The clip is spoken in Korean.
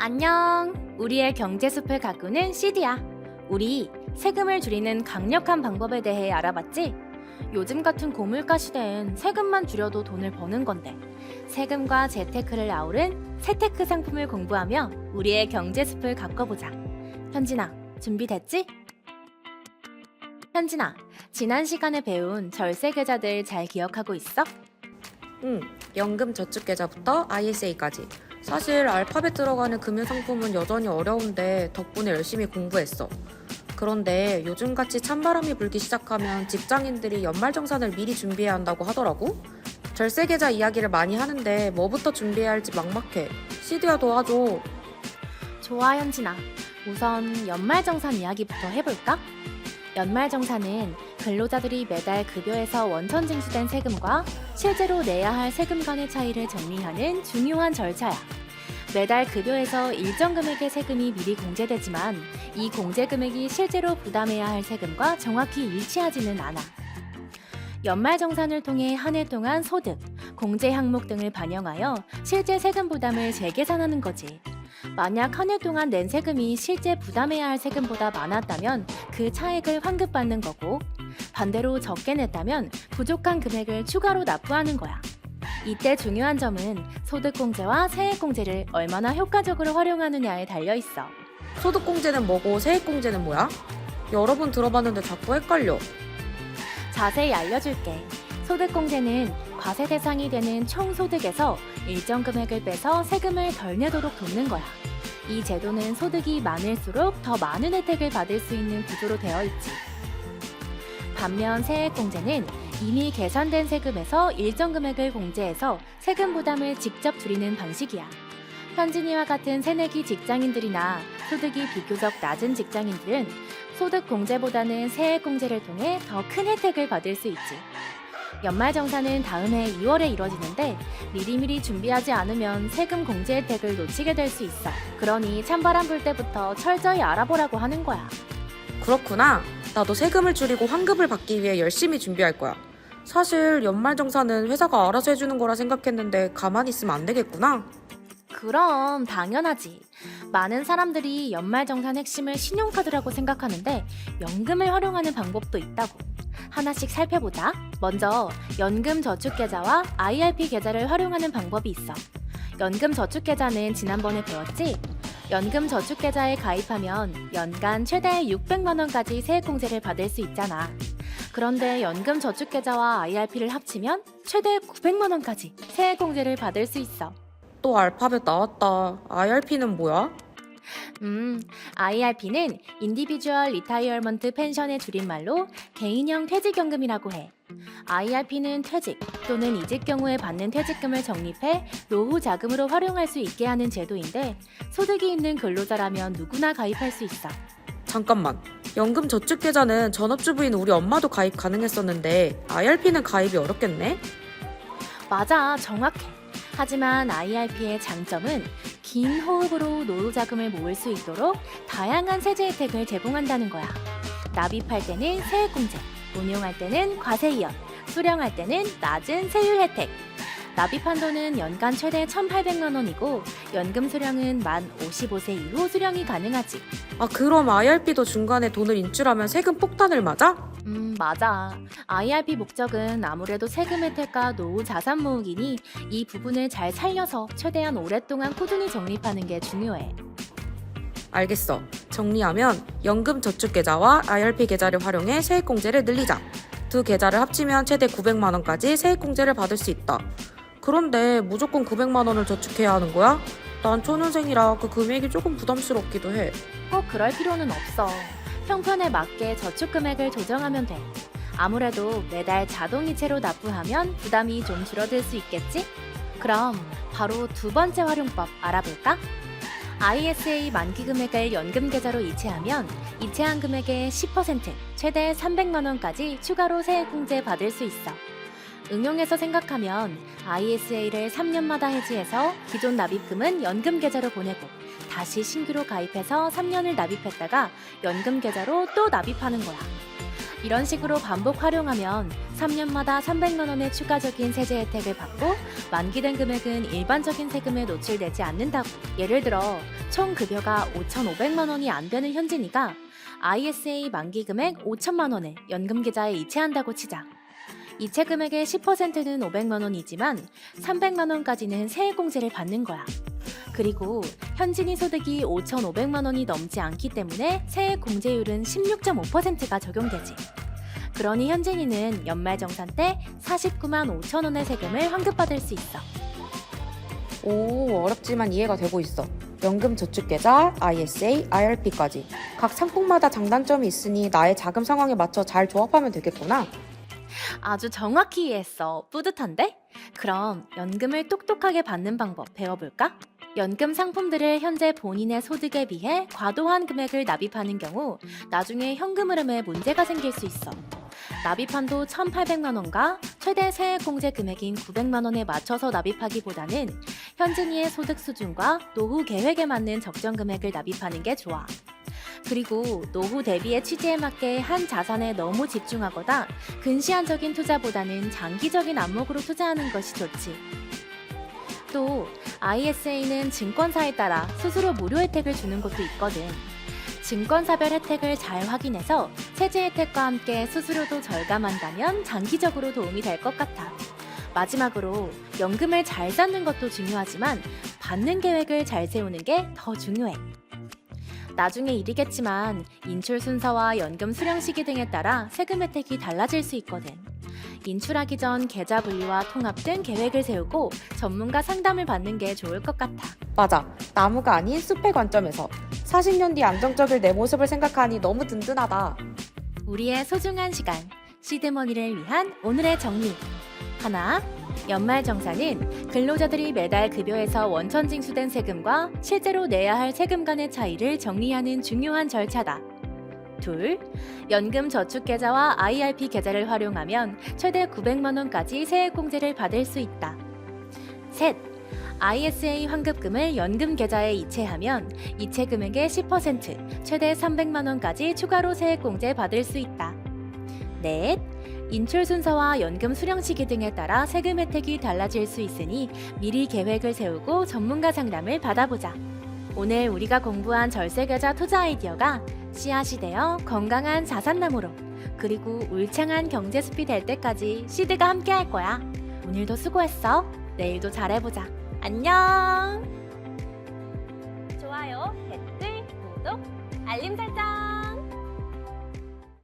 안녕. 우리의 경제 숲을 가꾸는 CD야. 우리 세금을 줄이는 강력한 방법에 대해 알아봤지? 요즘 같은 고물가 시대엔 세금만 줄여도 돈을 버는 건데 세금과 재테크를 아우른 세테크 상품을 공부하며 우리의 경제 숲을 가꿔보자. 현진아, 준비됐지? 현진아, 지난 시간에 배운 절세 계좌들 잘 기억하고 있어? 응, 연금 저축 계좌부터 ISA까지. 사실 알파벳 들어가는 금융 상품은 여전히 어려운데 덕분에 열심히 공부했어. 그런데 요즘같이 찬바람이 불기 시작하면 직장인들이 연말정산을 미리 준비해야 한다고 하더라고. 절세 계좌 이야기를 많이 하는데 뭐부터 준비해야 할지 막막해. CD야 도와줘. 좋아 현진아. 우선 연말정산 이야기부터 해볼까? 연말정산은 근로자들이 매달 급여에서 원천 징수된 세금과 실제로 내야 할 세금 간의 차이를 정리하는 중요한 절차야. 매달 급여에서 일정 금액의 세금이 미리 공제되지만 이 공제 금액이 실제로 부담해야 할 세금과 정확히 일치하지는 않아. 연말 정산을 통해 한 해 동안 소득, 공제 항목 등을 반영하여 실제 세금 부담을 재계산하는 거지. 만약 한 해 동안 낸 세금이 실제 부담해야 할 세금보다 많았다면 그 차액을 환급받는 거고 반대로 적게 냈다면 부족한 금액을 추가로 납부하는 거야. 이때 중요한 점은 소득공제와 세액공제를 얼마나 효과적으로 활용하느냐에 달려 있어. 소득공제는 뭐고 세액공제는 뭐야? 여러 번 들어봤는데 자꾸 헷갈려. 자세히 알려줄게. 소득공제는 과세 대상이 되는 총 소득에서 일정 금액을 빼서 세금을 덜 내도록 돕는 거야. 이 제도는 소득이 많을수록 더 많은 혜택을 받을 수 있는 구조로 되어 있지. 반면 세액공제는 이미 계산된 세금에서 일정 금액을 공제해서 세금 부담을 직접 줄이는 방식이야. 현진이와 같은 새내기 직장인들이나 소득이 비교적 낮은 직장인들은 소득 공제보다는 세액 공제를 통해 더 큰 혜택을 받을 수 있지. 연말정산은 다음 해 2월에 이뤄지는데 미리미리 준비하지 않으면 세금 공제 혜택을 놓치게 될 수 있어. 그러니 찬바람 불 때부터 철저히 알아보라고 하는 거야. 그렇구나. 나도 세금을 줄이고 환급을 받기 위해 열심히 준비할 거야. 사실 연말정산은 회사가 알아서 해주는 거라 생각했는데 가만히 있으면 안 되겠구나. 그럼 당연하지. 많은 사람들이 연말정산 핵심을 신용카드라고 생각하는데 연금을 활용하는 방법도 있다고. 하나씩 살펴보자. 먼저 연금 저축 계좌와 IRP 계좌를 활용하는 방법이 있어. 연금 저축 계좌는 지난번에 배웠지? 연금 저축 계좌에 가입하면 연간 최대 600만 원까지 세액 공제를 받을 수 있잖아. 그런데 연금 저축 계좌와 IRP를 합치면 최대 900만 원까지 세액 공제를 받을 수 있어. 또 알파벳 나왔다. IRP는 뭐야? 음, IRP는 인디비주얼 리타이어먼트 펜션의 줄임말로 개인형 퇴직연금이라고 해. IRP는 퇴직 또는 이직 경우에 받는 퇴직금을 적립해 노후 자금으로 활용할 수 있게 하는 제도인데 소득이 있는 근로자라면 누구나 가입할 수 있어. 잠깐만. 연금 저축 계좌는 전업주부인 우리 엄마도 가입 가능했었는데 IRP는 가입이 어렵겠네? 맞아, 정확해. 하지만 IRP의 장점은 긴 호흡으로 노후 자금을 모을 수 있도록 다양한 세제 혜택을 제공한다는 거야. 납입할 때는 세액 공제, 운용할 때는 과세 이연, 수령할 때는 낮은 세율 혜택. 납입 한도는 연간 최대 1,800만 원이고 연금 수령은 만 55세 이후 수령이 가능하지. 아, 그럼 IRP도 중간에 돈을 인출하면 세금 폭탄을 맞아? 음, 맞아. IRP 목적은 아무래도 세금 혜택과 노후 자산 모으기니 이 부분을 잘 살려서 최대한 오랫동안 꾸준히 적립하는 게 중요해. 알겠어. 정리하면 연금 저축 계좌와 IRP 계좌를 활용해 세액 공제를 늘리자. 두 계좌를 합치면 최대 900만 원까지 세액 공제를 받을 수 있다. 그런데 무조건 900만 원을 저축해야 하는 거야? 난 초년생이라 그 금액이 조금 부담스럽기도 해. 꼭 그럴 필요는 없어. 형편에 맞게 저축 금액을 조정하면 돼. 아무래도 매달 자동이체로 납부하면 부담이 좀 줄어들 수 있겠지? 그럼 바로 두 번째 활용법 알아볼까? ISA 만기 금액을 연금 계좌로 이체하면 이체한 금액의 10% 최대 300만 원까지 추가로 세액 공제 받을 수 있어. 응용해서 생각하면 ISA를 3년마다 해지해서 기존 납입금은 연금 계좌로 보내고 다시 신규로 가입해서 3년을 납입했다가 연금 계좌로 또 납입하는 거야. 이런 식으로 반복 활용하면 3년마다 300만 원의 추가적인 세제 혜택을 받고 만기된 금액은 일반적인 세금에 노출되지 않는다고. 예를 들어 총 급여가 5,500만 원이 안 되는 현진이가 ISA 만기 금액 5천만 원을 연금 계좌에 이체한다고 치자. 이체 금액의 10%는 500만 원이지만 300만 원까지는 세액공제를 받는 거야. 그리고 현진이 소득이 5,500만 원이 넘지 않기 때문에 세액 공제율은 16.5%가 적용되지. 그러니 현진이는 연말정산 때 49만 5천 원의 세금을 환급받을 수 있어. 오, 어렵지만 이해가 되고 있어. 연금 저축계좌, ISA, IRP까지. 각 상품마다 장단점이 있으니 나의 자금 상황에 맞춰 잘 조합하면 되겠구나. 아주 정확히 이해했어. 뿌듯한데? 그럼 연금을 똑똑하게 받는 방법 배워볼까? 연금 상품들을 현재 본인의 소득에 비해 과도한 금액을 납입하는 경우 나중에 현금 흐름에 문제가 생길 수 있어. 납입한도 1,800만 원과 최대 세액 공제 금액인 900만 원에 맞춰서 납입하기보다는 현진이의 소득 수준과 노후 계획에 맞는 적정 금액을 납입하는 게 좋아. 그리고 노후 대비의 취지에 맞게 한 자산에 너무 집중하거나 근시안적인 투자보다는 장기적인 안목으로 투자하는 것이 좋지. 또 ISA는 증권사에 따라 스스로 무료 혜택을 주는 것도 있거든. 증권사별 혜택을 잘 확인해서 세제 혜택과 함께 수수료도 절감한다면 장기적으로 도움이 될 것 같아. 마지막으로 연금을 잘 쌓는 것도 중요하지만 받는 계획을 잘 세우는 게 더 중요해. 나중에 일이겠지만 인출 순서와 연금 수령 시기 등에 따라 세금 혜택이 달라질 수 있거든. 인출하기 전 계좌 분리와 통합 등 계획을 세우고 전문가 상담을 받는 게 좋을 것 같아. 맞아. 나무가 아닌 숲의 관점에서 40년 뒤 안정적일 내 모습을 생각하니 너무 든든하다. 우리의 소중한 시간, 시드머니를 위한 오늘의 정리. 하나, 연말정산은 근로자들이 매달 급여에서 원천 징수된 세금과 실제로 내야 할 세금 간의 차이를 정리하는 중요한 절차다. 둘, 연금 저축 계좌와 IRP 계좌를 활용하면 최대 900만 원까지 세액 공제를 받을 수 있다. 셋, ISA 환급금을 연금 계좌에 이체하면 이체 금액의 10%, 최대 300만 원까지 추가로 세액 공제 받을 수 있다. 넷, 인출 순서와 연금 수령 시기 등에 따라 세금 혜택이 달라질 수 있으니 미리 계획을 세우고 전문가 상담을 받아보자. 오늘 우리가 공부한 절세 계좌 투자 아이디어가 씨앗이 되어 건강한 자산나무로 그리고 울창한 경제 숲이 될 때까지 시드가 함께 할 거야. 오늘도 수고했어. 내일도 잘해보자. 안녕. 좋아요, 댓글, 구독, 알림 설정.